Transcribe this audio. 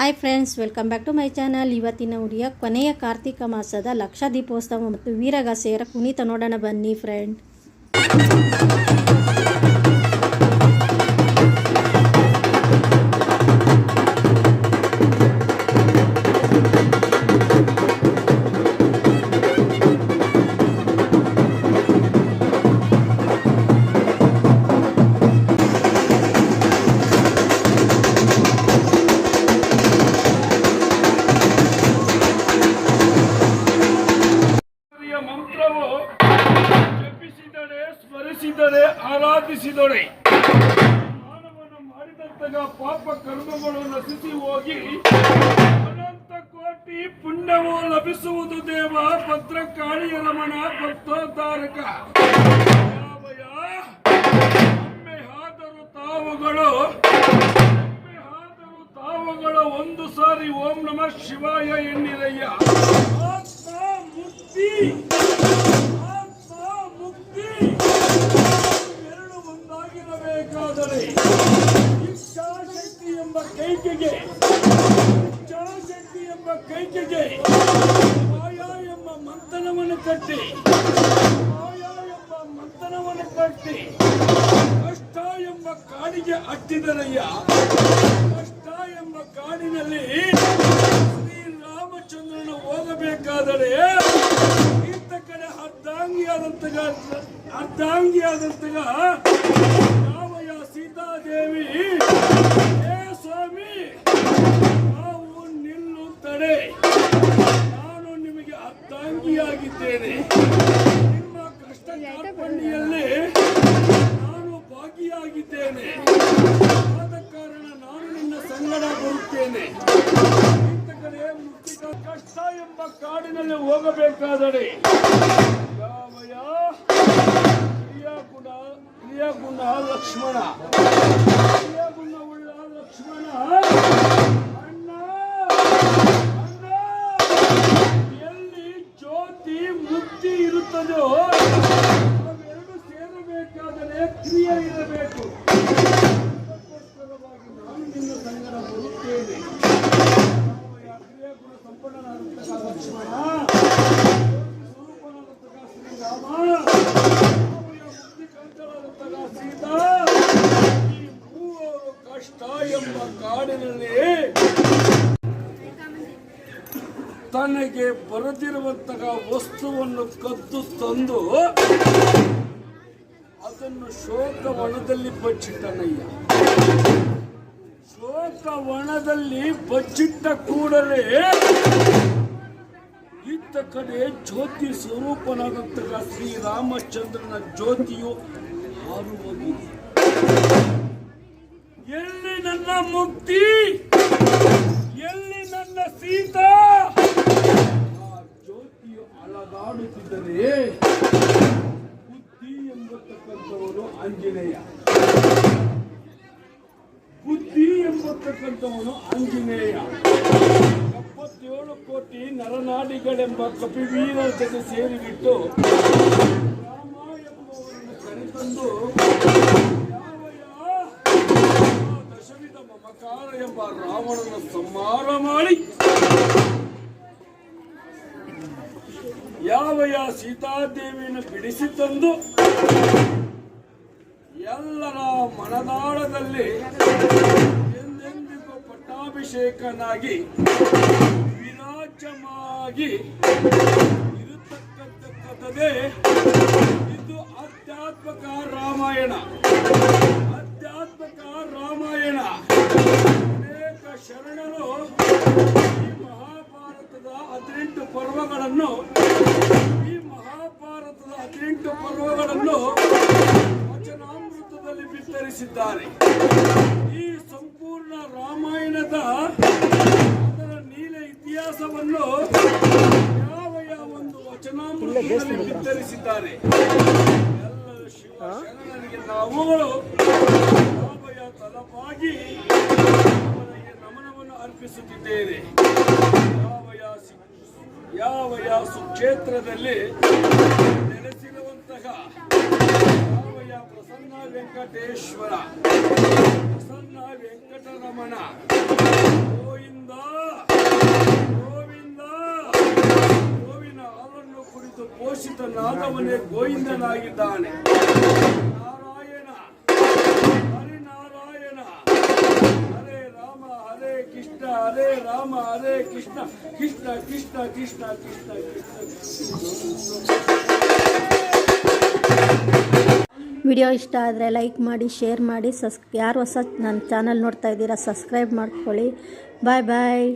Hi friends welcome back to my channel ಇವತ್ತಿನ ಉಡಿಯ ಕೊನೆಯ ಕಾರ್ತಿಕ ಮಾಸದ ಲಕ್ಷ ದೀಪೋತ್ಸವ ಮತ್ತು ವೀರಗಾಸೆಯರ ಕುಣಿತ ನೋಡೋಣ ಬನ್ನಿ ಫ್ರೆಂಡ್ ಆರಾಧಿಸಿದರೆ ಮಾನವನು ಮಾಡಿದಂತಹ ಪಾಪ ಕರ್ಮಗಳು ನಶಿಸಿ ಹೋಗಿ ಅನಂತ ಕೋಟಿ ಪುಣ್ಯವು ಲಭಿಸುವುದು ದೇವ, ಭದ್ರಕಾಳಿಯ ರಮಣ, ಭಕ್ತೋದ್ಧಾರಕ. ಆದರೂ ತಾವುಗಳು ತಾವುಗಳು ಒಂದು ಸಾರಿ ಓಂ ನಮಃ ಶಿವಾಯ ಎನ್ನಿರಯ್ಯ. ಎಂಬ ಕೈಕೆಗೆ ಇಚ್ಛಾಶಕ್ತಿ ಎಂಬ ಕೈಕೆಗೆ ಆಯಾ ಎಂಬ ಮಂಥನವನ್ನು ಕಟ್ಟಿ ಆಯಾ ಎಂಬ ಮಂಥನವನ್ನು ಕಟ್ಟಿ, ಕಷ್ಟ ಎಂಬ ಕಾಡಿಗೆ ಅಟ್ಟಿದರಯ್ಯ. ಕಷ್ಟ ಎಂಬ ಕಾಡಿನಲ್ಲಿ ಶ್ರೀರಾಮಚಂದ್ರನು ಹೋಗಬೇಕಾದರೆ ಈತ ಕಡೆ ಅರ್ಧಾಂಗಿಯಾದಂತಹ ಅರ್ಧಾಂಗಿಯಾದಂತಹ ರಾಮಯ್ಯ ಸೀತಾದೇವಿ ಎಂಬ ಕಾಡಿನಲ್ಲಿ ಹೋಗಬೇಕಾದರೆ ಗುಣ ಪ್ರಿಯ ಗುಣ ಲಕ್ಷ್ಮಣ. ಪ್ರಿಯ ಗುಣವುಳ್ಳ ಲಕ್ಷ್ಮಣ. ಅಣ್ಣ ಅಣ್ಣ, ಎಲ್ಲಿ ಜ್ಯೋತಿ ಮುಕ್ತಿ ಇರುತ್ತದೋ, ಅವೆರಡು ಸೇರಬೇಕಾದರೆ ಕ್ರಿಯೆ ಇರಬೇಕು. ನಾನು ನಿನ್ನ ಸಂಗಡ ಬರುತ್ತೇನೆ. ಕಷ್ಟ ಎಂಬ ಕಾಡಿನಲ್ಲಿ ತನಗೆ ಬರೆದಿರುವಂತಹ ವಸ್ತುವನ್ನು ಕದ್ದು ತಂದು ಅದನ್ನು ಶೋಕವನದಲ್ಲಿ ಬಚ್ಚಿಟ್ಟನಯ್ಯ. ಶೋಕವನದಲ್ಲಿ ಬಚ್ಚಿಟ್ಟ ಕೂಡಲೇ ಇತ್ತ ಕಡೆ ಜ್ಯೋತಿ ಸ್ವರೂಪನಾದಂತಹ ಶ್ರೀರಾಮಚಂದ್ರನ ಜ್ಯೋತಿಯು ಹಾರುವುದು ಎಲ್ಲಿ ನನ್ನ ಮುಕ್ತಿ? ಎಲ್ಲಿ ನನ್ನ ಸೀತಾ? ಆ ಜ್ಯೋತಿಯು ಅಲಗಾಡುತ್ತಿದ್ದರೆ ಬುದ್ಧಿ ಎಂಬತಕ್ಕಂಥವರು ಆಂಜನೇಯ ಎಂಬತಕ್ಕಂಥವನು ಆಂಜನೇಯ. ಎಪ್ಪತ್ತೇಳು ಕೋಟಿ ನರನಾಡಿಗಳೆಂಬ ಕಪಿವೀರ ಜೊತೆ ಸೇರಿಬಿಟ್ಟು ರಾಮ ಎಂಬುವರನ್ನು ಕರೆತಂದು ದಶವಿಧ ಮಮಕಾರ ಎಂಬ ರಾವಣನ ಸಂಹಾರ ಮಾಡಿ ಯಾವಯ ಸೀತಾದೇವಿಯನ್ನು ಬಿಡಿಸಿ ತಂದು ಎಲ್ಲರ ಮನದಾಳದಲ್ಲಿ ಎಂದೆಂದಿಗೂ ಪಟ್ಟಾಭಿಷೇಕನಾಗಿ ವಿರಾಜಮಾಗಿ ಇರತಕ್ಕಂಥದ್ದೇ ಇದು ಆಧ್ಯಾತ್ಮಕ ರಾಮಾಯಣ. ಆಧ್ಯಾತ್ಮಕ ರಾಮಾಯಣ. ಅನೇಕ ಶರಣರು ಈ ಮಹಾಭಾರತದ ಹದಿನೆಂಟು ಪರ್ವಗಳನ್ನು ಈ ಮಹಾಭಾರತದ ಹದಿನೆಂಟು ಪರ್ವಗಳನ್ನು ವಚನಾಮೃತದಲ್ಲಿ ಬಿತ್ತರಿಸಿದ್ದಾರೆ. ಈ ರಾಮಾಯಣದ ಅದರ ನೀಲ ಇತಿಹಾಸವನ್ನು ಯಾವ ಯಾವ ಒಂದು ವಚನಾಮೃತದಲ್ಲಿ ವಿತರಿಸಿದ್ದಾರೆ ಎಲ್ಲ ಶಿವ ಶರಣರಿಗೆ ನಾವುಗಳು ಯಾವಯ ತಲಪಾಗಿ ಅವರಿಗೆ ನಮನವನ್ನು ಅರ್ಪಿಸುತ್ತಿದ್ದೇನೆ ಯಾವ ಯಾವ ಕ್ಷೇತ್ರದಲ್ಲಿ ಸುಕ್ಷೇತ್ರದಲ್ಲಿ ನೆಲೆಸಿರುವಂತಹ ಶ್ರೀಯ ಪ್ರಸನ್ನ ವೆಂಕಟೇಶ್ವರ. ಪ್ರಸನ್ನ ವೆಂಕಟರಮಣ. ಗೋವಿಂದ ಗೋವಿಂದ, ಗೋವಿನ ಹಾಲನ್ನು ಕುರಿತು ಪೋಷಿತನಾದವನೇ ಗೋವಿಂದನಾಗಿದ್ದಾನೆ. ನಾರಾಯಣ, ಹರಿನಾರಾಯಣ. ಹರೇ ರಾಮ, ಹರೇ ಕೃಷ್ಣ, ಹರೇ ರಾಮ, ಹರೇ ಕೃಷ್ಣ. ಕೃಷ್ಣ ಕೃಷ್ಣ ಕೃಷ್ಣ ಕೃಷ್ಣ ಕೃಷ್ಣ ಕೃಷ್ಣ. ವಿಡಿಯೋ ಇಷ್ಟ ಆದರೆ ಲೈಕ್ ಮಾಡಿ, ಶೇರ್ ಮಾಡಿ, ಸಸ್ ಯಾರು ಹೊಸ ನನ್ನ ಚಾನಲ್ ನೋಡ್ತಾ ಇದ್ದೀರಾ, ಸಬ್ಸ್ಕ್ರೈಬ್ ಮಾಡ್ಕೊಳ್ಳಿ. ಬಾಯ್ ಬಾಯ್.